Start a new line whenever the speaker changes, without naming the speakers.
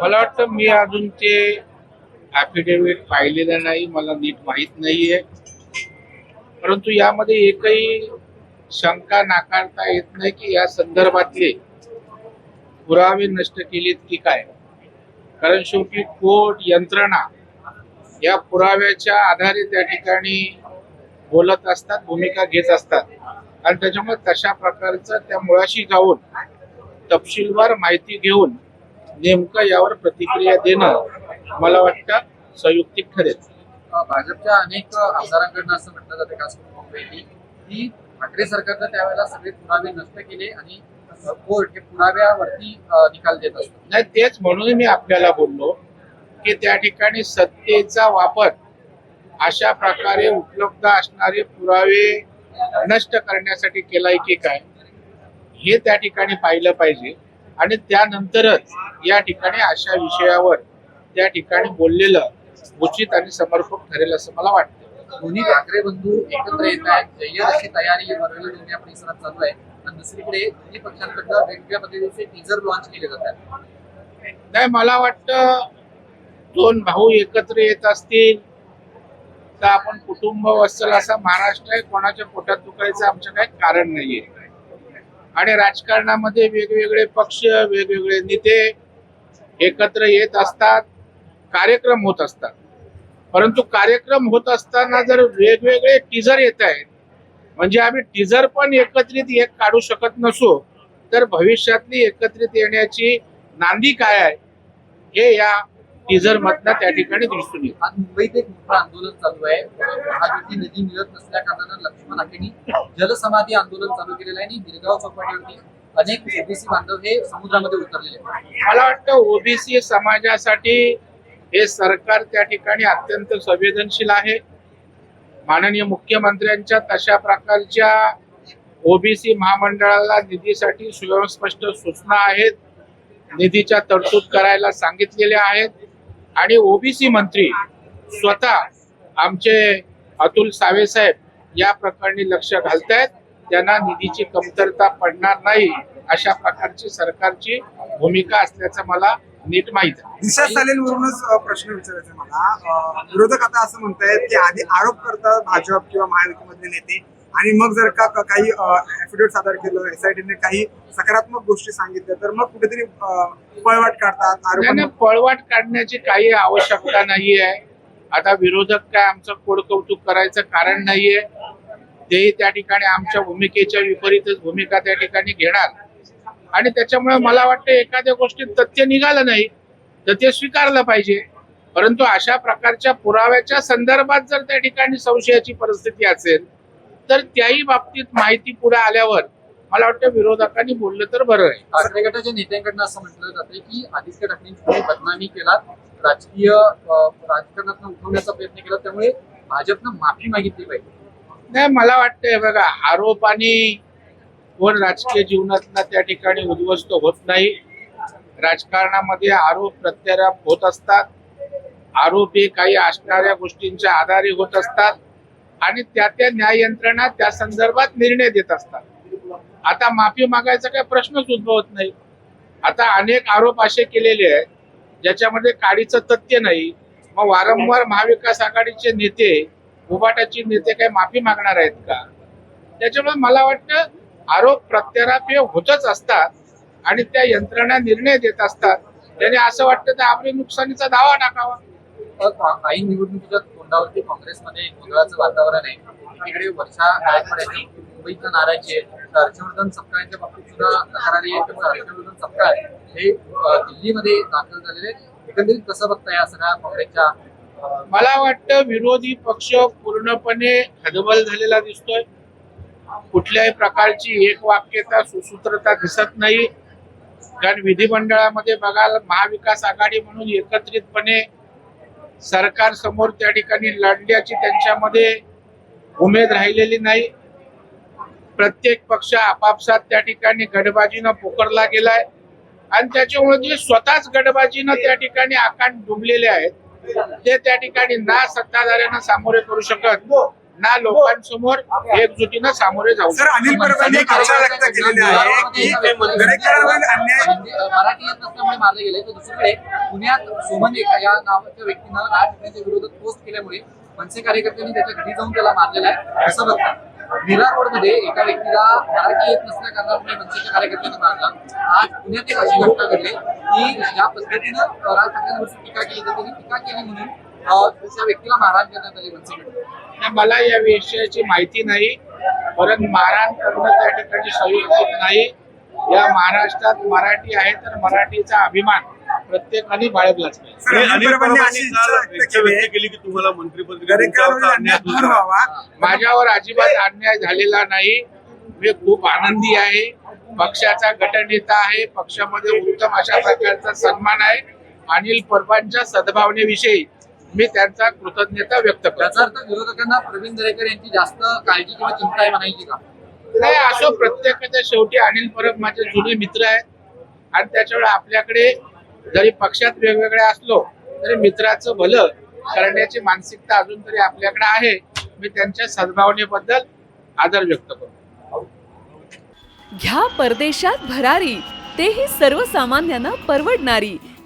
मला वाटतं मी अजून ते ऍफिडेव्हिट पाहिलेलं नाही मला नीट माहीत नाहीये. परंतु यामध्ये एकही शंका नाकारता येत नाही की या संदर्भातले पुरावे नष्ट केलेत की काय. कारण शेवटी कोर्ट यंत्रणा या पुराव्याच्या आधारे त्या ठिकाणी बोलत असतात भूमिका घेत असतात. आणि त्याच्यामुळे तशा प्रकारचं त्या मुळाशी जाऊन तपशीलवार माहिती घेऊन नेमकं यावर प्रतिक्रिया देणं मला वाटतं संयुक्तिक ठरेल.
भाजपच्या अनेक आमदारांकडनं असं म्हटलं जातं खास करून की ठाकरे सरकारनं त्यावेळेला सगळे पुरावे नष्ट केले आणि कोर्ट हे पुराव्यावरती निकाल देत असतो.
नाही तेच म्हणून मी आपल्याला बोललो की त्या ठिकाणी सत्तेचा वापर अशा प्रकारे उपलब्ध असणारे पुरावे नष्ट करण्यासाठी केलाय की काय हे त्या ठिकाणी पाहिलं पाहिजे. आणि त्यानंतरच या ठिकाणी अशा विषयावर त्या ठिकाणी बोललेलं उचित आणि समर्पक ठरेल असं मला वाटतं.
दोन्ही ठाकरे बंधू एकत्र येत आहेत. जय्यत अशी तयारी वरवेल या परिसरात चालू आहे. आणि दुसरीकडे दोन्ही पक्षांकडनं वेगवेगळ्या पद्धतीचे टीजर लॉन्च केले जातात.
नाही मला वाटतं दोन भाऊ एकत्र येत असतील तर आपण कुटुंब वत्सल असा महाराष्ट्र आहे. कोणाच्या पोटात दुखायचं आमचं काही कारण नाहीये. आणि राजकारणामध्ये वेगवेगळे पक्ष वेगवेगळे नेते एकत्र येत असतात कार्यक्रम होत असतात. परंतु कार्यक्रम होत असताना जर वेगवेगळे टीजर येत आहेत म्हणजे आम्ही टीझर पण एकत्रित एक काढू शकत नसो तर भविष्यातली एकत्रित येण्याची नांदी काय आहे? हे या टीजर मधनं त्या ठिकाणी दिसून येईल.
आज मुंबईत एक मोठं आंदोलन चालू आहे. महायुती निधी मिळत नसल्या कारणानं लक्ष्मण आखेनी जलसमाधी आंदोलन चालू केलेलं आहे. आणि गिरगाव चौपाटीवरती अनेक ओबीसी बांधव हे समुद्रामध्ये उतरलेले
मला वाटतं ओबीसी समाजासाठी हे सरकार त्या ठिकाणी अत्यंत संवेदनशील आहे. माननीय मुख्यमंत्र्यांच्या तशा प्रकारच्या ओबीसी महामंडळाला निधीसाठी सुस्पष्ट सूचना आहेत. निधीच्या तरतूद करायला सांगितलेल्या आहेत. आणि ओबीसी मंत्री स्वतः आमचे अतुल सावे साहेब या प्रकरणी लक्ष घालतायत. त्यांना निधीची कमतरता पडणार नाही अशा प्रकारची सरकारची भूमिका असल्याचं मला नीट माहीत आहे.
दिशा सालेंवरूनच प्रश्न विचारायचा मला. विरोधक आता असं म्हणतायत की आधी आरोप करतात भाजप किंवा महायुतीमधले नेते आणि मग जर का काही ऍफिडेव्हिट सादर केलं एसआयटीने काही सकारात्मक गोष्टी सांगितल्या तर मग कुठेतरी पळवाट काढतात
पळवाट काढण्याची काही आवश्यकता नाहीये. आता विरोधक काय आमचं कोड कौतुक करायचं कारण नाहीये. तेही त्या ठिकाणी आमच्या भूमिकेच्या विपरीतच भूमिका त्या ठिकाणी घेणार. आणि त्याच्यामुळे मला वाटतं एखाद्या गोष्टीत तथ्य निघालं नाही तर ते स्वीकारलं पाहिजे. परंतु अशा प्रकारच्या पुराव्याच्या संदर्भात जर त्या ठिकाणी संशयाची परिस्थिती असेल तर त्याही बाबतीत माहिती पुढे आल्यावर मला वाटतं विरोधकांनी बोललं तर बरं आहे.
ठाकरे गटाच्या नेत्यांकडनं असं म्हटलं जाते की आदित्य ठाकरेंची बदनामी केलात राजकीय राजकारणात उठवण्याचा प्रयत्न केला त्यामुळे भाजपनं माफी मागितली पाहिजे.
नाही मला वाटतंय बघा आरोप आणि कोण राजकीय जीवनातला त्या ठिकाणी उद्ध्वस्त होत नाही. राजकारणामध्ये आरोप प्रत्यारोप होत असतात. आरोप हे काही असणाऱ्या गोष्टींच्या आधारे होत असतात. आणि त्या त्या न्याय यंत्रणा त्या संदर्भात निर्णय देत असतात. आता माफी मागायचा काही प्रश्नच उद्भवत नाही. आता अनेक आरोप असे केलेले आहेत ज्याच्यामध्ये काडीचं तथ्य नाही. मग वारंवार महाविकास आघाडीचे नेते उभाटाचे नेते काही माफी मागणार आहेत का? त्याच्यामुळे मला वाटतं आरोप प्रत्यारोप हे होतच असतात आणि त्या यंत्रणा निर्णय देत असतात. त्याने असं वाटतं तर आपली नुकसानीचा दावा टाकावा.
निवडणुकीचा का- काँग्रेसमध्ये गोंधळाचं वातावरण आहे. तिकडे वर्षा गायकवाड यांनी मुंबईतनं नाराजी आहे. तर हर्षवर्धन सपकाळांच्या बाबतीत सुद्धा तक्रारी आहे. त्यामुळे हर्षवर्धन सपकाळ हे दिल्लीमध्ये दाखल झालेले एकंदरीत कसं बघताय या सगळ्या काँग्रेसच्या
मला वाटतं विरोधी पक्ष पूर्णपणे हदबल झालेला दिसतोय. कुठल्याही प्रकारची एक वाक्यता सुसूत्रता दिसत नाही. कारण विधिमंडळामध्ये बघाल महाविकास आघाडी म्हणून एकत्रितपणे सरकार समोर त्या ठिकाणी लढण्याची त्यांच्यामध्ये उमेद राहिलेली नाही. प्रत्येक पक्ष आपापसात त्या ठिकाणी गटबाजीनं पोकरला गेलाय. आणि त्याच्यामुळे जे स्वतःच गडबाजीनं त्या ठिकाणी आकांड डुबलेले आहेत ते त्या ठिकाणी ना सत्ताधाऱ्यांना सामोरे करू शकत ना लोकांसमोर एकजुटीनं सामोरे जाऊ
सर अनिल परबांनी एक इच्छा व्यक्त केलेली आहे की दरेकरांवरील अन्याय
मराठी येत नसल्यामुळे मारले गेले. तर दुसरीकडे पुण्यात सोमन एका या नावाच्या व्यक्तीनं राज ठाकरेंच्या विरोधात पोस्ट केल्यामुळे मनसे कार्यकर्त्यांनी त्याच्या घरी जाऊन त्याला मारलेला आहे. असं बघतात मीरा रोडमध्ये एका व्यक्तीला मराठी येत नसल्या कारणामुळे मनसेच्या कार्यकर्त्यांनी मारला. आज पुण्यात एक अशी घटना घडली. की ज्या पद्धतीनं राज ठाकरेंवरची टीका केली तर त्यांनी टीका केली म्हणून त्या व्यक्तीला मारहाण करण्यात आली
नाही, मला या विषयाची माहिती नाही परंतु मारहाण करणं त्या ठिकाणी संयुक्त नाही. या महाराष्ट्रात मराठी आहे तर मराठीचा अभिमान प्रत्येकाने बाळगलाच माझ्यावर अजिबात अन्याय झालेला नाही. मी खूप आनंदी आहे. पक्षाचा गटनेता आहे. पक्षामध्ये उत्तम अशा प्रकारचा सन्मान आहे. अनिल परबांच्या सद्भावनेविषयी मी त्यांचा कृतज्ञता व्यक्त करतो.
अर्थ विरोधकांना प्रवीण दरेकर यांची जास्त काळजी किंवा चिंता आहे म्हणायची का?
नाही असो प्रत्येकाच्या शेवटी अनिल परब माझे जुने मित्र आहेत. आणि त्याच्यामुळे आपल्याकडे जरी पक्षात वेगवेगळे असलो तरी मित्राचं भलं करण्याची मानसिकता अजून तरी आपल्याकडे आहे. मी त्यांच्या सद्भावनेबद्दल आदर व्यक्त करतो.
घ्या परदेशात भरारी तेही सर्वसामान्यांना परवडणारी.